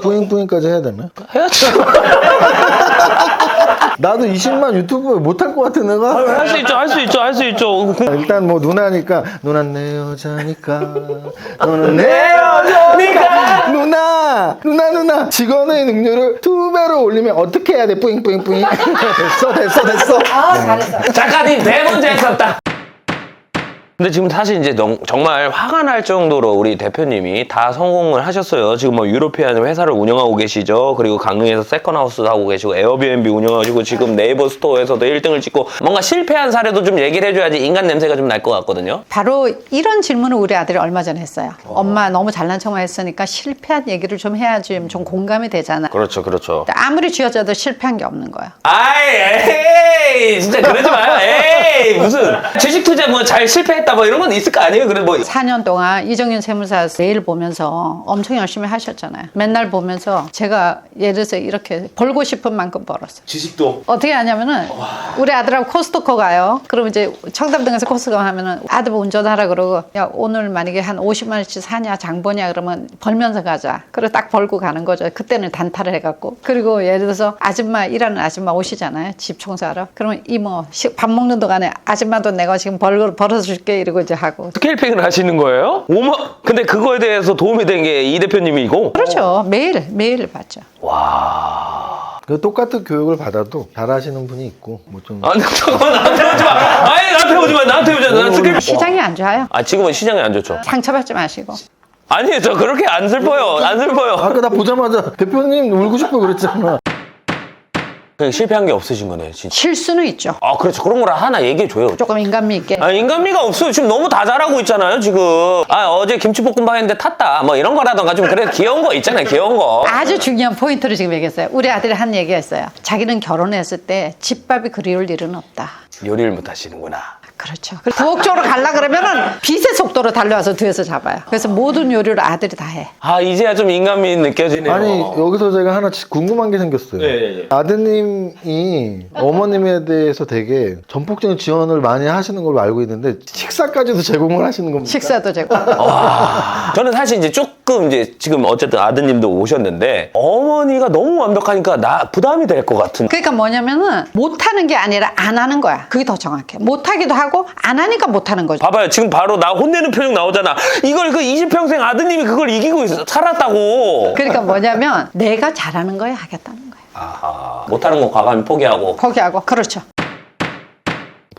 뿌잉뿌잉까지 해야 되나? 해야죠. 나도 20만 유튜브 못할 것 같아 내가. 할 수 있죠, 할 수 있죠, 할 수 있죠. 일단 뭐 누나니까 누나는 내 여자니까 너는 내 여자니까. 누나 누나 누나 직원의 능률을 두 배로 올리면 어떻게 해야 돼 뿌잉뿌잉뿌잉 됐어 됐어 됐어 아 잘했어. 작가님 대본 잘 썼다. 근데 지금 사실 이제 너- 정말 화가 날 정도로 우리 대표님이 다 성공을 하셨어요. 지금 뭐 유로피안 회사를 운영하고 계시죠. 그리고 강릉에서 세컨하우스 하고 계시고 에어비앤비 운영하시고 지금 네이버 스토어에서도 1등을 찍고 뭔가 실패한 사례도 좀 얘기를 해줘야지 인간 냄새가 좀 날 것 같거든요. 바로 이런 질문을 우리 아들이 얼마 전에 했어요. 엄마 너무 잘난 척만 했으니까 실패한 얘기를 좀 해야지 좀 공감이 되잖아. 그렇죠, 그렇죠. 아무리 쥐어짜도 실패한 게 없는 거야. 아이, 에이, 진짜 그러지 마요. 에이, 무슨 주식 투자 뭐 잘 실패했다 뭐 이런 건 있을 거 아니에요? 그래 뭐 4년 동안 이정윤 세무사 매일 보면서 엄청 열심히 하셨잖아요. 맨날 보면서 제가 예를 들어서 이렇게 벌고 싶은 만큼 벌었어요. 주식도 어떻게 하냐면은 우리 아들하고 코스트코 가요. 그럼 이제 청담동에서 코스트코 하면은 아들 운전하라 그러고 야 오늘 만약에 한 50만 원씩 사냐 장보냐 그러면 벌면서 가자. 그리고 딱 벌고 가는 거죠. 그때는 단타를 해갖고 그리고 예를 들어서 아줌마 일하는 아줌마 오시잖아요. 집 청소하러. 그러면 이모 식- 밥 먹는 동안에 아줌마도 내가 지금 벌 벌어서 줄게 이러고 이제 하고. 스케일핑을 하시는 거예요? 오마 근데 그거에 대해서 도움이 된 게 이 대표님이고? 그렇죠. 매일 매일 봤죠. 그 똑같은 교육을 받아도 잘하시는 분이 있고 뭐좀. 아니 잠깐만 나한테 오지 마. 아니 나한테 오지 마. 나한테 오지 마. 난 스케일 시장이 안 좋아요. 아 지금은 시장이 안 좋죠. 상처받지 마시고. 아니에요 저 그렇게 안 슬퍼요. 안 슬퍼요. 아까 나 보자마자 대표님 울고 싶어 그랬잖아 그냥 실패한 게 없으신 거네요 진짜 실수는 있죠. 아 그렇죠 그런 걸 하나 얘기해 줘요 조금 인간미 있게. 아 인간미가 없어요 지금 너무 다 잘하고 있잖아요 지금 아 어제 김치볶음밥 했는데 탔다 뭐 이런 거라던가 좀 그래 귀여운 거 있잖아요 귀여운 거 아주 중요한 포인트를 지금 얘기했어요. 우리 아들이 한 얘기가 있어요. 자기는 결혼했을 때 집밥이 그리울 일은 없다. 요리를 못 하시는구나 그렇죠. 부엌 쪽으로 가려 그러면은 빛의 속도로 달려와서 뒤에서 잡아요. 그래서 모든 요리를 아들이 다 해. 아 이제야 좀 인간미 느껴지네요 아니 여기서 제가 하나 지- 궁금한 게 생겼어요 네, 네, 네. 아드님이 어머님에 대해서 되게 전폭적인 지원을 많이 하시는 걸로 알고 있는데 식사까지도 제공을 하시는 겁니까? 식사도 제고. 저는 사실 이제 조금 이제 지금 어쨌든 아드님도 오셨는데 어머니가 너무 완벽하니까 나 부담이 될 것 같은. 그러니까 뭐냐면은 못하는 게 아니라 안 하는 거야. 그게 더 정확해. 못하기도 하고 안 하니까 못하는 거죠. 봐봐요 지금 바로 나 혼내는 표정 나오잖아. 이걸 그 20평생 아드님이 그걸 이기고 있어, 살았다고. 그러니까 뭐냐면 내가 잘하는 거야 하겠다는 거야. 아하 못하는 거 과감히 포기하고. 포기하고 그렇죠.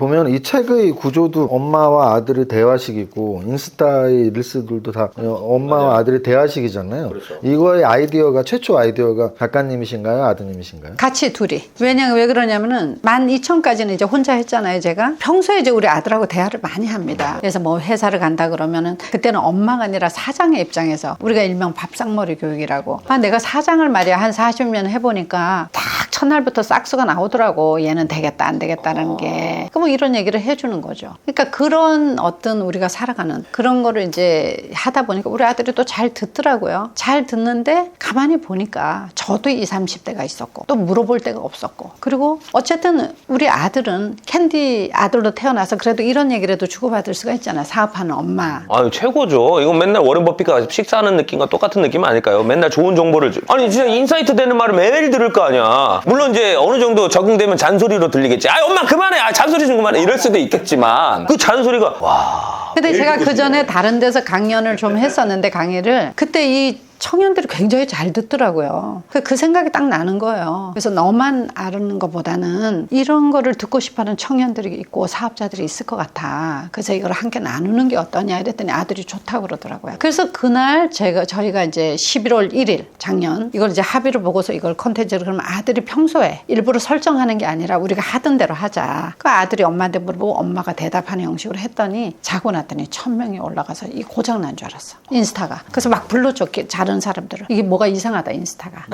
보면 이 책의 구조도 엄마와 아들의 대화식이고 인스타의 릴스들도 다 엄마와 아들의 대화식이잖아요. 그렇죠. 이거의 아이디어가 최초 아이디어가 작가님이신가요, 아드님이신가요? 같이 둘이. 왜냐면 왜 그러냐면은 만 2천까지는 이제 혼자 했잖아요, 제가. 평소에 이제 우리 아들하고 대화를 많이 합니다. 그래서 뭐 회사를 간다 그러면은 그때는 엄마가 아니라 사장의 입장에서 우리가 일명 밥상머리 교육이라고. 아, 내가 사장을 말이야 한 40년 해보니까 딱 첫날부터 싹수가 나오더라고. 얘는 되겠다, 안 되겠다는 게. 그뭐 이런 얘기를 해주는 거죠. 그러니까 그런 어떤 우리가 살아가는 그런 거를 이제 하다 보니까 우리 아들이 또 잘 듣더라고요. 잘 듣는데 가만히 보니까 저도 20, 30대가 있었고 또 물어볼 데가 없었고 그리고 어쨌든 우리 아들은 캔디 아들로 태어나서 그래도 이런 얘기라도 주고받을 수가 있잖아요. 사업하는 엄마. 아유 최고죠. 이건 맨날 워렌 버핏가 식사하는 느낌과 똑같은 느낌 아닐까요? 맨날 좋은 정보를 주... 아니 진짜 인사이트 되는 말을 매일 들을 거 아니야. 물론 이제 어느 정도 적응되면 잔소리로 들리겠지. 아 엄마 그만해. 아 잔소리 좀 그만해. 이럴 수도 있겠지만 그 잔소리가 와. 근데 제가 그 전에 다른 데서 강연을 좀 했었는데 강의를 그때 이 청년들이 굉장히 잘 듣더라고요. 그, 그 생각이 딱 나는 거예요. 그래서 너만 아는 것보다는 이런 거를 듣고 싶어 하는 청년들이 있고 사업자들이 있을 것 같아. 그래서 이걸 함께 나누는 게 어떠냐 이랬더니 아들이 좋다고 그러더라고요. 그래서 그날 제가, 저희가 이제 11월 1일 작년 이걸 이제 합의를 보고서 이걸 컨텐츠를 그러면 아들이 평소에 일부러 설정하는 게 아니라 우리가 하던 대로 하자. 그 아들이 엄마한테 물어보고 엄마가 대답하는 형식으로 했더니 자고 났더니 천 명이 올라가서 이 고장 난 줄 알았어. 인스타가. 그래서 막 불러줬기 다른 사람들을 이게 뭐가 이상하다 인스타가.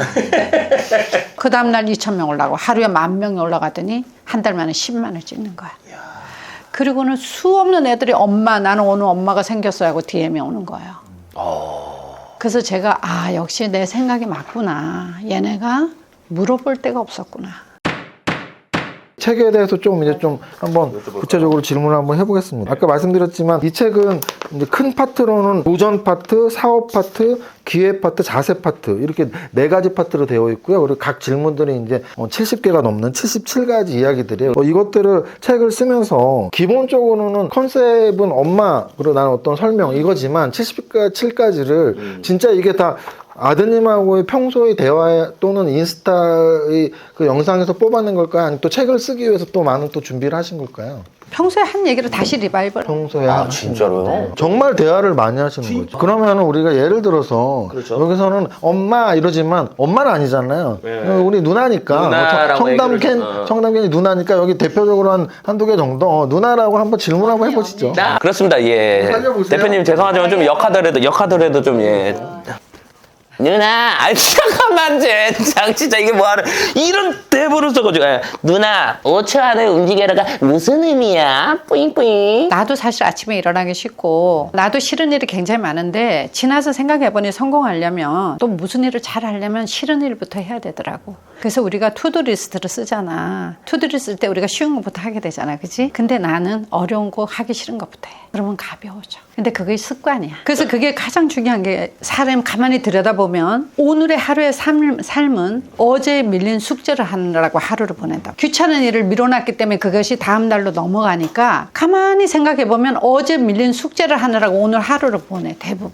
그 다음날 2천 명 올라가고 하루에 만 명이 올라가더니 한 달 만에 10만을 찍는 거야. 그리고는 수 없는 애들이 엄마 나는 오늘 엄마가 생겼어요 하고 DM이 오는 거예요. 그래서 제가 아 역시 내 생각이 맞구나. 얘네가 물어볼 데가 없었구나. 책에 대해서 좀 이제 좀 한번 구체적으로 질문을 한번 해보겠습니다. 아까 말씀드렸지만 이 책은 이제 큰 파트로는 도전 파트, 사업 파트, 기획 파트, 자세 파트 이렇게 네 가지 파트로 되어 있고요. 그리고 각 질문들이 이제 70개가 넘는 77가지 이야기들이에요. 어, 이것들을 책을 쓰면서 기본적으로는 컨셉은 엄마 그리고 나는 어떤 설명 이거지만 77가지를 진짜 이게 다 아드님하고의 평소의 대화 또는 인스타의 그 영상에서 뽑아낸 걸까요? 아니면 또 책을 쓰기 위해서 또 많은 또 준비를 하신 걸까요? 평소에 한 얘기를 다시 리바이벌. 평소에 아, 진짜로요? 건데. 정말 대화를 많이 하시는 거죠. 그러면은 우리가 예를 들어서 그렇죠. 여기서는 엄마 이러지만 엄마는 아니잖아요. 어, 우리 누나니까 누나라고 뭐 청- 청담캔 얘기를- 어. 청담캔이 누나니까 여기 대표적으로 한 한두 개 정도 어, 누나라고 한번 질문 한번 해보시죠. 아, 그렇습니다. 예. 살려보세요. 대표님 죄송하지만 좀 역하더라도 역하더라도 좀 예. 누나, 아 잠깐만 제 진짜 이게 뭐하는 이런 대본을 써가지고. 예. 누나 5초 안에 움직여라가 무슨 의미야? 뿌잉뿌잉. 나도 사실 아침에 일어나기 싫고 나도 싫은 일이 굉장히 많은데 지나서 생각해보니 성공하려면 또 무슨 일을 잘 하려면 싫은 일부터 해야 되더라고. 그래서 우리가 투두 리스트를 쓰잖아. 투두 리스트 때 우리가 쉬운 것부터 하게 되잖아. 그지 근데 나는 어려운 거 하기 싫은 것부터 해. 그러면 가벼워져 근데 그게 습관이야 그래서 그게 가장 중요한 게 사람 가만히 들여다보면 오늘의 하루의 삶, 삶은 어제 밀린 숙제를 하느라고 하루를 보낸다 귀찮은 일을 밀어놨기 때문에 그것이 다음 날로 넘어가니까 가만히 생각해 보면 어제 밀린 숙제를 하느라고 오늘 하루를 보내 대부분.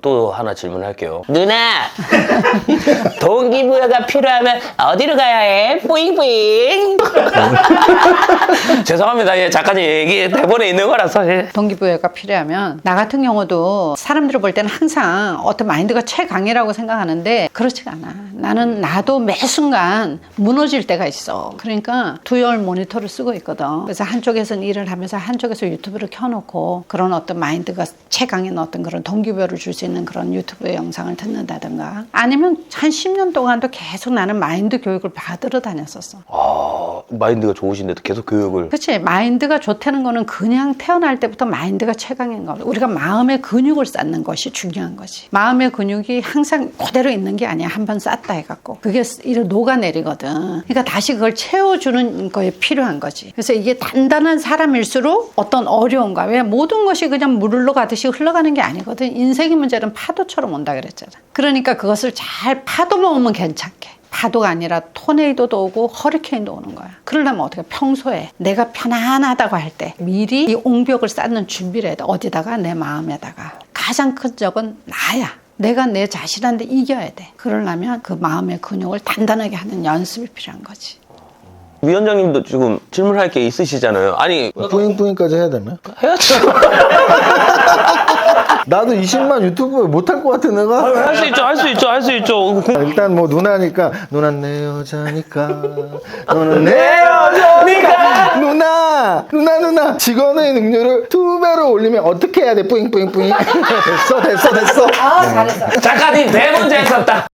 또 하나 질문할게요. 누나, 동기부여가 필요하면 어디로 가야 해? 뿌잉뿌잉. 죄송합니다. 예, 작가님 얘기 대본에 있는 거라서. 예. 동기부여가 필요하면 나 같은 경우도 사람들을 볼 때는 항상 어떤 마인드가 최강이라고 생각하는데 그렇지가 않아. 나는 나도 매 순간 무너질 때가 있어. 그러니까 두열 모니터를 쓰고 있거든. 그래서 한쪽에서는 일을 하면서 한쪽에서 유튜브를 켜놓고 그런 어떤 마인드가 최강인 어떤 그런 동기부여를 줄 수 있는 그런 유튜브 영상을 듣는다든가 아니면 한 10년 동안도 계속 나는 마인드 교육을 받으러 다녔었어. 아, 마인드가 좋으신데도 계속 교육을. 그치. 마인드가 좋다는 거는 그냥 태어날 때부터 마인드가 최강인 거 우리가 마음의 근육을 쌓는 것이 중요한 거지. 마음의 근육이 항상 그대로 있는 게 아니야. 한 번 쌓다 해갖고. 그게 이를 녹아내리거든. 그러니까 다시 그걸 채워주는 거에 필요한 거지. 그래서 이게 단단한 사람일수록 어떤 어려움과 왜 모든 것이 그냥 물로 가듯이 흘러가는 게 아니거든. 인생의 문제는 파도처럼 온다 그랬잖아. 그러니까 그것을 잘 파도만 오면 괜찮게 파도가 아니라 토네이도도 오고 허리케인도 오는 거야. 그러려면 어떻게 평소에 내가 편안하다고 할 때 미리 이 옹벽을 쌓는 준비를 해야 돼. 어디다가 내 마음에다가 가장 큰 적은 나야. 내가 내 자신한테 이겨야 돼. 그러려면 그 마음의 근육을 단단하게 하는 연습이 필요한 거지. 위원장님도 지금 질문할 게 있으시잖아요. 아니, 뿌잉뿌잉까지 해야 되나? 해야죠. 나도 20만 유튜브 못할 것 같아 내가. 할 수 있죠, 할 수 있죠, 할 수 있죠. 일단 뭐 누나니까 누난 내 여자니까 너는 내 여자니까. 누나 누나 누나 직원의 능률을 두 배로 올리면 어떻게 해야 돼 뿌잉뿌잉뿌잉 됐어 됐어 됐어 작가님 대본 잘 썼다.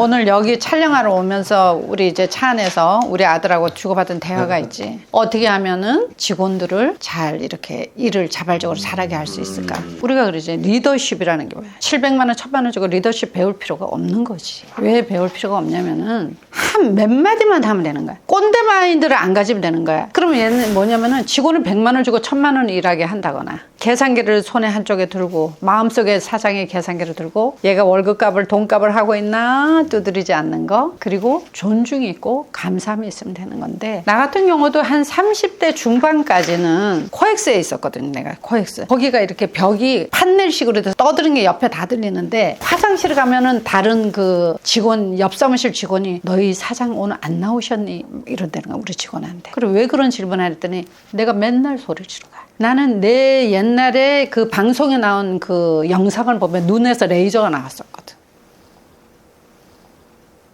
오늘 여기 촬영하러 오면서 우리 이제 차 안에서 우리 아들하고 주고받은 대화가 있지. 어떻게 하면은 직원들을 잘 이렇게 일을 자발적으로 잘하게 할 수 있을까? 우리가 그러지. 리더십이라는 게 뭐야? 700만 원, 1000만 원 주고 리더십 배울 필요가 없는 거지. 왜 배울 필요가 없냐면은 한 몇 마디만 하면 되는 거야. 꼰대 마인드를 안 가지면 되는 거야. 그러면 얘는 뭐냐면은 직원을 100만 원 주고 1000만 원 일하게 한다거나 계산기를 손에 한쪽에 들고 마음속에 사장의 계산기를 들고 얘가 월급값을 돈값을 하고 있나 두드리지 않는 거. 그리고 존중이 있고 감사함이 있으면 되는 건데 나 같은 경우도 한 30대 중반까지는 코엑스에 있었거든 내가 코엑스. 거기가 이렇게 벽이 판넬식으로 돼서 떠드는 게 옆에 다 들리는데 화장실 가면은 다른 그 직원 옆 사무실 직원이 너희 사장 오늘 안 나오셨니? 이런다는 거야 우리 직원한테. 그리고 왜 그런 질문을 했더니 내가 맨날 소리 지르고 가 나는 내 옛날에 그 방송에 나온 그 영상을 보면 눈에서 레이저가 나왔었거든.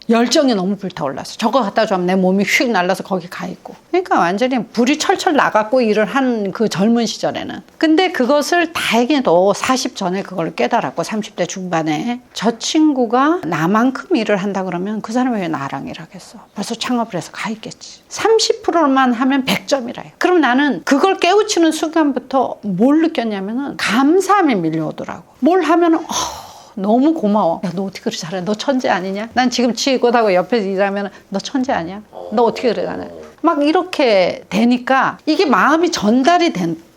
열정이 너무 불타올라서 저거 갖다 주면 내 몸이 휙 날라서 거기 가 있고. 그러니까 완전히 불이 철철 나갔고 일을 한 그 젊은 시절에는. 근데 그것을 다행히도 40 전에 그걸 깨달았고 30대 중반에 저 친구가 나만큼 일을 한다 그러면 그 사람이 왜 나랑 일하겠어? 벌써 창업을 해서 가 있겠지. 30%만 하면 100점이라 요 그럼 나는 그걸 깨우치는 순간부터 뭘 느꼈냐면은 감사함이 밀려오더라고. 뭘 하면은 어, 너무 고마워. 야, 너 어떻게 그렇게 잘해? 너 천재 아니냐? 난 지금 치고하고 옆에서 일하면 너 천재 아니야? 너 어떻게 그래 나는? 막 이렇게 되니까 이게 마음이 전달이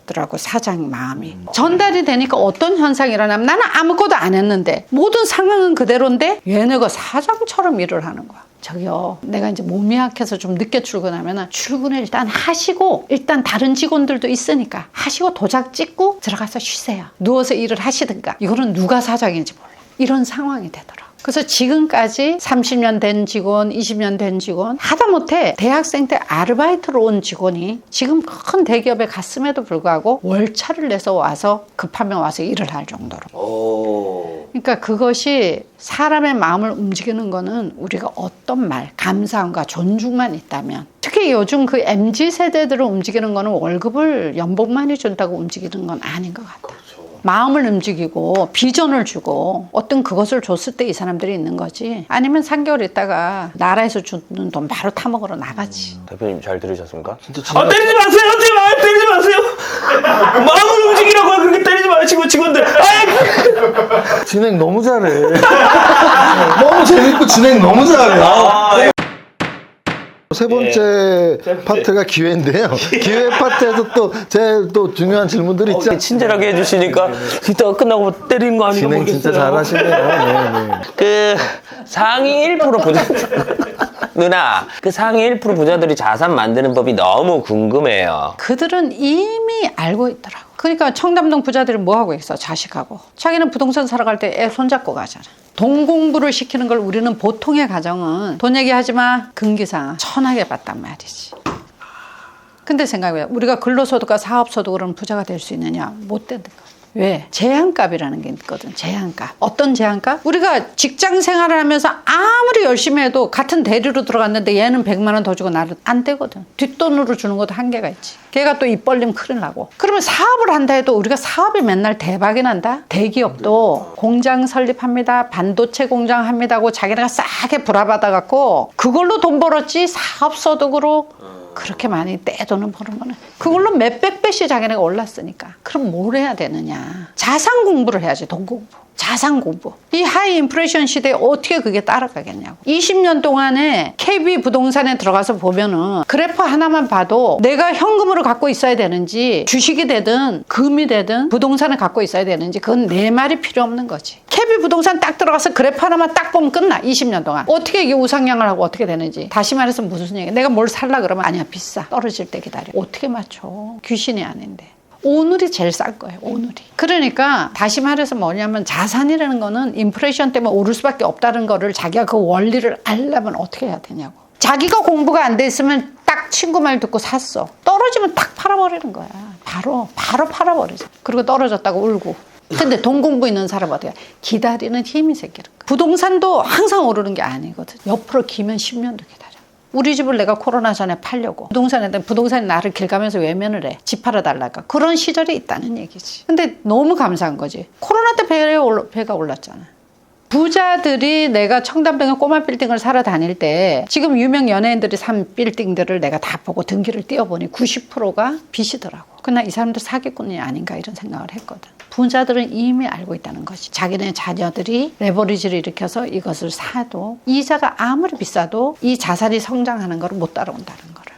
되더라고 사장 마음이 전달이 되니까 어떤 현상이 일어나면 나는 아무것도 안 했는데 모든 상황은 그대로인데 얘네가 사장처럼 일을 하는 거야. 저기요, 내가 이제 몸이 약해서 좀 늦게 출근하면 출근을 일단 하시고 일단 다른 직원들도 있으니까 하시고 도장 찍고 들어가서 쉬세요. 누워서 일을 하시든가. 이거는 누가 사장인지 몰라. 이런 상황이 되더라. 그래서 지금까지 30년 된 직원, 20년 된 직원, 하다못해 대학생 때 아르바이트로 온 직원이 지금 큰 대기업에 갔음에도 불구하고 월차를 내서 와서 급하면 와서 일을 할 정도로. 오. 그러니까 그것이 사람의 마음을 움직이는 거는 우리가 어떤 말, 감사함과 존중만 있다면 특히 요즘 그 MZ 세대들을 움직이는 거는 월급을 연봉 많이 준다고 움직이는 건 아닌 것 같아. 마음을 움직이고 비전을 주고 어떤 그것을 줬을 때 이 사람들이 있는 거지. 아니면 3개월 있다가 나라에서 주는 돈 바로 타먹으러 나가지. 대표님 잘 들으셨습니까? 진짜 아 때리지 마세요, 제발 때리지 마세요. 마음을 움직이라고 그렇게 때리지 마시고 직원들. 아, 진행 너무 잘해. 너무 재밌고 진행 너무 잘해. 아, 세 번째 파트가 기회인데요. 기회 파트에서 또 제일 또 중요한 질문들이 있죠. 이렇게 친절하게 해주시니까 이따가 끝나고 때리는 거 아닌가 진행 모르겠어요. 진짜 잘하시네요. 네, 네. 그 상위 1% 부자 누나 그 상위 1% 부자들이 자산 만드는 법이 너무 궁금해요. 그들은 이미 알고 있더라고. 그러니까 청담동 부자들이 뭐 하고 있어? 자식하고. 자기는 부동산 사러 갈 때 애 손잡고 가잖아. 돈 공부를 시키는 걸 우리는 보통의 가정은 돈 얘기하지 마. 금기상 천하게 봤단 말이지. 근데 생각해 우리가 근로소득과 사업소득으로는 부자가 될 수 있느냐? 못 된다. 왜? 제한값이라는 게 있거든. 제한값. 어떤 제한값? 우리가 직장 생활을 하면서 아무리 열심히 해도 같은 대리로 들어갔는데 얘는 100만 원 더 주고 나를 안 되거든. 뒷돈으로 주는 것도 한계가 있지. 걔가 또 입 벌리면 큰일 나고. 그러면 사업을 한다 해도 우리가 사업이 맨날 대박이 난다? 대기업도 공장 설립합니다. 반도체 공장 합니다 하고 자기네가 싸게 불화받아 갖고 그걸로 돈 벌었지 사업소득으로 그렇게 많이 떼돈을 버는 거는 그걸로 몇백 배씩 자기네가 올랐으니까. 그럼 뭘 해야 되느냐? 자산 공부를 해야지 돈 공부 자산 공부. 이 하이 인플레이션 시대에 어떻게 그게 따라가겠냐고. 20년 동안에 KB 부동산에 들어가서 보면은 그래프 하나만 봐도 내가 현금으로 갖고 있어야 되는지 주식이 되든 금이 되든 부동산을 갖고 있어야 되는지 그건 내 말이 필요 없는 거지. KB 부동산 딱 들어가서 그래프 하나만 딱 보면 끝나 20년 동안. 어떻게 이게 우상향을 하고 어떻게 되는지. 다시 말해서 무슨 얘기 내가 뭘 살라 그러면 아니야 비싸. 떨어질 때 기다려. 어떻게 맞춰? 귀신이 아닌데 오늘이 제일 싼 거예요 오늘이. 그러니까 다시 말해서 뭐냐면 자산이라는 거는 인플레이션 때문에 오를 수밖에 없다는 거를 자기가 그 원리를 알려면 어떻게 해야 되냐고. 자기가 공부가 안 돼 있으면 딱 친구 말 듣고 샀어. 떨어지면 딱 팔아버리는 거야. 바로 바로 팔아버리죠 그리고 떨어졌다고 울고. 근데 돈 공부 있는 사람 어떻게 기다리는 힘이 생기는 거야. 부동산도 항상 오르는 게 아니거든. 옆으로 기면 10년도 기다려 우리 집을 내가 코로나 전에 팔려고 부동산에 부동산이 나를 길 가면서 외면을 해. 집 팔아달라까. 그런 시절이 있다는 얘기지. 근데 너무 감사한 거지. 코로나 때 배에 올라, 배가 올랐잖아. 부자들이 내가 청담동에 꼬마 빌딩을 사러 다닐 때 지금 유명 연예인들이 산 빌딩들을 내가 다 보고 등기를 띄워보니 90%가 빚이더라고. 그나 이 사람들 사기꾼이 아닌가 이런 생각을 했거든. 부자들은 이미 알고 있다는 것이 자기네 자녀들이 레버리지를 일으켜서 이것을 사도 이자가 아무리 비싸도 이 자산이 성장하는 걸 못 따라온다는 거를.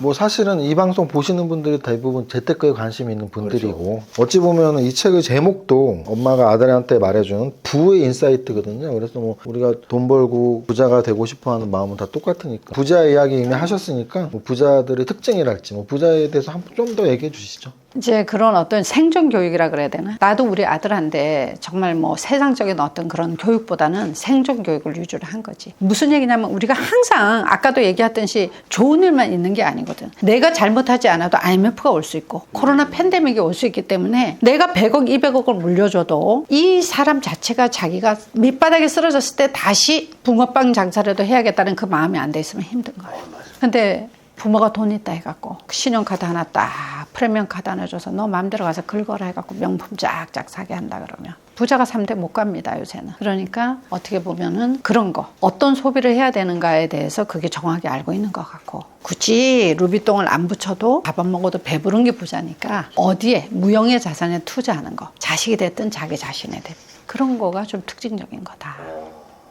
뭐 사실은 이 방송 보시는 분들이 대부분 재테크에 관심이 있는 분들이고 어찌 보면 이 책의 제목도 엄마가 아들한테 말해준 부의 인사이트거든요. 그래서 뭐 우리가 돈 벌고 부자가 되고 싶어하는 마음은 다 똑같으니까 부자 이야기 이미 하셨으니까 뭐 부자들의 특징이랄지 뭐 부자에 대해서 좀더 얘기해 주시죠. 이제 그런 어떤 생존 교육이라 그래야 되나? 나도 우리 아들한테 정말 뭐 세상적인 어떤 그런 교육보다는 생존 교육을 위주로 한 거지. 무슨 얘기냐면 우리가 항상 아까도 얘기했듯이 좋은 일만 있는 게 아니거든. 내가 잘못하지 않아도 IMF가 올 수 있고 코로나 팬데믹이 올 수 있기 때문에 내가 100억, 200억을 물려줘도 이 사람 자체가 자기가 밑바닥에 쓰러졌을 때 다시 붕어빵 장사라도 해야겠다는 그 마음이 안 돼 있으면 힘든 거예요. 근데 부모가 돈 있다 해갖고 신용카드 하나 딱 프리미엄 카드 하나 줘서 너 마음대로 가서 긁어라 해갖고 명품 쫙쫙 사게 한다 그러면 부자가 3대 못 갑니다 요새는 그러니까 어떻게 보면은 그런 거 어떤 소비를 해야 되는가에 대해서 그게 정확히 알고 있는 것 같고 굳이 루비똥을 안 붙여도 밥 안 먹어도 배부른 게 부자니까 어디에 무형의 자산에 투자하는 거 자식이 됐든 자기 자신에 됐든 그런 거가 좀 특징적인 거다.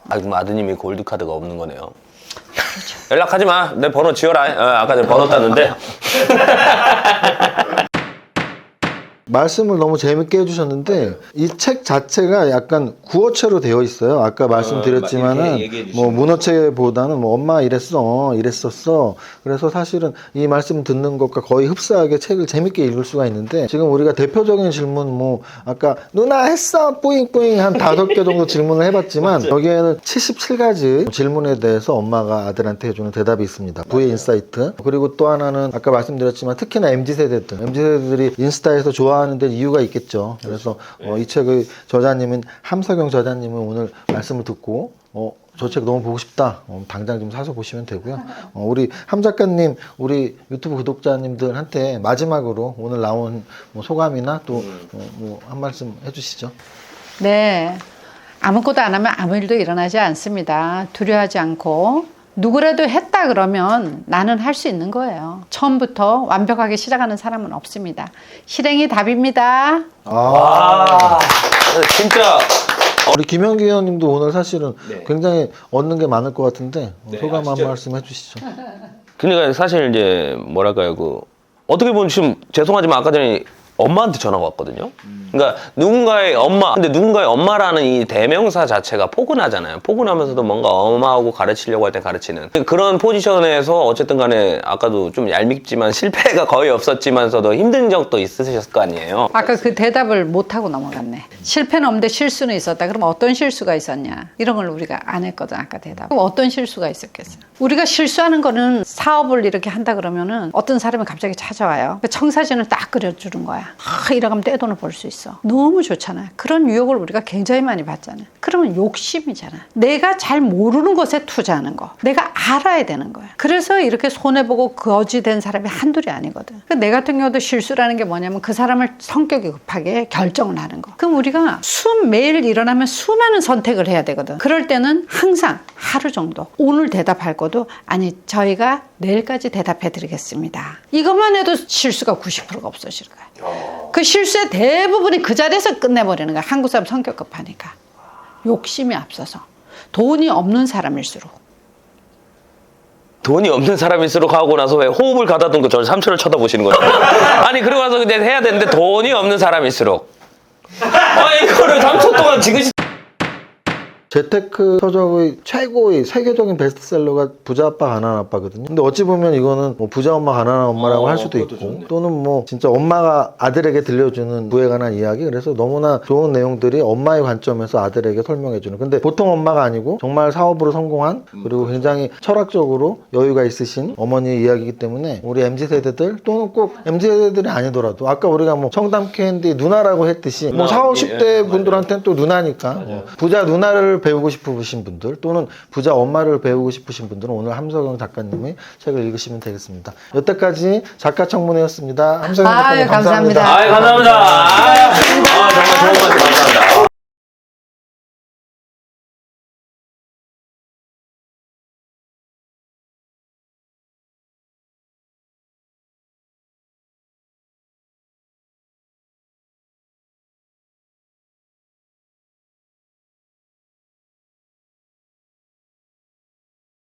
아, 그럼 아드님이 골드 카드가 없는 거네요. 연락하지 마. 내 번호 지워라. 어, 아까 내가 번호 땄는데. 말씀을 너무 재밌게 해주셨는데 이 책 자체가 약간 구어체로 되어 있어요. 아까 말씀드렸지만은 이렇게 주시는 뭐 문어체보다는 뭐 엄마 이랬어, 이랬었어. 그래서 사실은 이 말씀 듣는 것과 거의 흡사하게 책을 재밌게 읽을 수가 있는데 지금 우리가 대표적인 질문 뭐 아까 누나 했어 뿌잉뿌잉 한 다섯 개 정도 질문을 해봤지만 여기에는 77가지 질문에 대해서 엄마가 아들한테 해주는 대답이 있습니다. 부의 인사이트 그리고 또 하나는 아까 말씀드렸지만 특히나 mz 세대들 mz 세대들이 인스타에서 좋아 하는 데 이유가 있겠죠. 그래서 어, 이 책의 저자님은 함석영 저자님은 오늘 말씀을 듣고 어, 저 책 너무 보고 싶다. 어, 당장 좀 사서 보시면 되고요. 어, 우리 함 작가님, 우리 유튜브 구독자님들한테 마지막으로 오늘 나온 뭐 소감이나 또뭐한 말씀 해주시죠. 네. 아무것도 안 하면 아무 일도 일어나지 않습니다. 두려워하지 않고 누구라도 했다 그러면 나는 할 수 있는 거예요. 처음부터 완벽하게 시작하는 사람은 없습니다. 실행이 답입니다. 아, 아, 진짜. 우리 김영기 의원님도 오늘 사실은 네. 굉장히 얻는 게 많을 것 같은데 어, 네, 소감 아, 한 진짜. 말씀 해주시죠. 그러니까 사실 이제 뭐랄까요 그 어떻게 보면 지금 죄송하지만 아까 전에 엄마한테 전화가 왔거든요. 그러니까 누군가의 엄마, 근데 누군가의 엄마라는 이 대명사 자체가 포근하잖아요. 포근하면서도 뭔가 엄마하고 가르치려고 할 때 가르치는 그런 포지션에서 어쨌든 간에 아까도 좀 얄밉지만 실패가 거의 없었지만서도 힘든 적도 있으셨을 거 아니에요. 아까 그 대답을 못하고 넘어갔네. 실패는 없는데 실수는 있었다. 그럼 어떤 실수가 있었냐? 이런 걸 우리가 안 했거든, 아까 대답. 그럼 어떤 실수가 있었겠어? 우리가 실수하는 거는 사업을 이렇게 한다 그러면은 어떤 사람이 갑자기 찾아와요. 그 청사진을 딱 그려주는 거야. 아, 이러면 떼돈을 벌 수 있어. 너무 좋잖아요. 그런 유혹을 우리가 굉장히 많이 받잖아요. 그러면 욕심이잖아. 내가 잘 모르는 것에 투자하는 거. 내가 알아야 되는 거야. 그래서 이렇게 손해보고 거지된 사람이 한둘이 아니거든. 그내 같은 경우도 실수라는 게 뭐냐면 그 사람을 성격이 급하게 결정을 하는 거. 그럼 우리가 수 매일 일어나면 수많은 선택을 해야 되거든. 그럴 때는 항상 하루 정도 오늘 대답할 것도 아니 저희가 내일까지 대답해 드리겠습니다. 이것만 해도 실수가 90%가 없어질 거야. 그 실수의 대부분이 그 자리에서 끝내버리는 거야. 한국 사람 성격 급하니까. 욕심이 앞서서. 돈이 없는 사람일수록. 돈이 없는 사람일수록 하고 나서 왜 호흡을 가다듬고 저 삼촌을 쳐다보시는 거예요? 아니 그러고 나서 근데 해야 되는데 돈이 없는 사람일수록 아 이거를 3초 동안 지그시 재테크 서적의 최고의 세계적인 베스트셀러가 부자 아빠 가난한 아빠거든요. 근데 어찌 보면 이거는 뭐 부자 엄마 가난한 엄마라고 어, 할 수도 있고 좋네. 또는 뭐 진짜 엄마가 아들에게 들려주는 부에 관한 이야기. 그래서 너무나 좋은 내용들이 엄마의 관점에서 아들에게 설명해 주는. 근데 보통 엄마가 아니고 정말 사업으로 성공한 그리고 굉장히 철학적으로 여유가 있으신 어머니의 이야기이기 때문에 우리 MZ 세대들 또는 꼭 MZ 세대들이 아니더라도 아까 우리가 뭐 청담 캔디 누나라고 했듯이 뭐 누나, 4, 50대 예, 분들한테는 또 누나니까 뭐 부자 누나를 배우고 싶으신 분들 또는 부자 엄마를 배우고 싶으신 분들은 오늘 함석영 작가님의 책을 읽으시면 되겠습니다. 여태까지 작가 청문회였습니다. 함석영 아유, 작가님 감사합니다. 감사합니다. 아이 감사합니다. 아유, 아, 정말 좋은 말씀 감사합니다.